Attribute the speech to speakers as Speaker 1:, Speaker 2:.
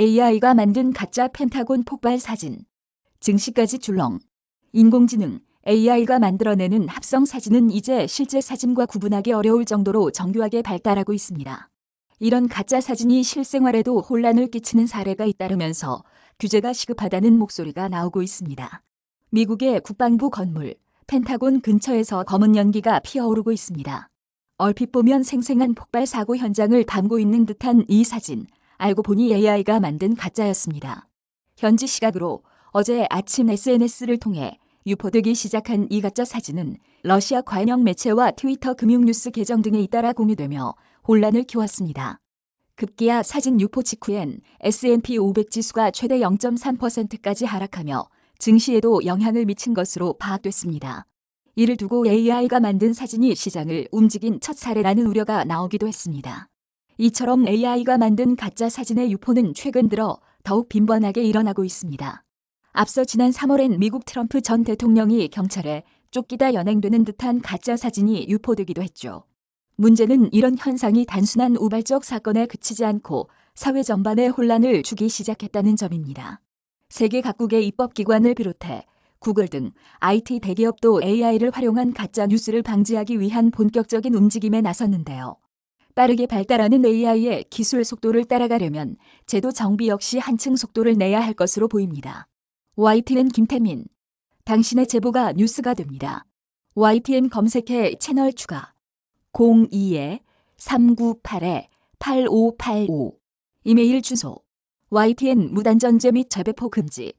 Speaker 1: AI가 만든 가짜 펜타곤 폭발 사진. 증시까지 줄렁. 인공지능 AI가 만들어내는 합성 사진은 이제 실제 사진과 구분하기 어려울 정도로 정교하게 발달하고 있습니다. 이런 가짜 사진이 실생활에도 혼란을 끼치는 사례가 잇따르면서 규제가 시급하다는 목소리가 나오고 있습니다. 미국의 국방부 건물 펜타곤 근처에서 검은 연기가 피어오르고 있습니다. 얼핏 보면 생생한 폭발 사고 현장을 담고 있는 듯한 이 사진, 알고 보니 AI가 만든 가짜였습니다. 현지 시각으로 어제 아침 SNS를 통해 유포되기 시작한 이 가짜 사진은 러시아 관영 매체와 트위터 금융뉴스 계정 등에 잇따라 공유되며 혼란을 키웠습니다. 급기야 사진 유포 직후엔 S&P 500 지수가 최대 0.3%까지 하락하며 증시에도 영향을 미친 것으로 파악됐습니다. 이를 두고 AI가 만든 사진이 시장을 움직인 첫 사례라는 우려가 나오기도 했습니다. 이처럼 AI가 만든 가짜 사진의 유포는 최근 들어 더욱 빈번하게 일어나고 있습니다. 앞서 지난 3월엔 미국 트럼프 전 대통령이 경찰에 쫓기다 연행되는 듯한 가짜 사진이 유포되기도 했죠. 문제는 이런 현상이 단순한 우발적 사건에 그치지 않고 사회 전반에 혼란을 주기 시작했다는 점입니다. 세계 각국의 입법기관을 비롯해 구글 등 IT 대기업도 AI를 활용한 가짜 뉴스를 방지하기 위한 본격적인 움직임에 나섰는데요. 빠르게 발달하는 AI의 기술 속도를 따라가려면 제도 정비 역시 한층 속도를 내야 할 것으로 보입니다. YTN 김태민. 당신의 제보가 뉴스가 됩니다. YTN 검색해 채널 추가. 02-398-8585. 이메일 주소. YTN 무단전제 및 재배포 금지.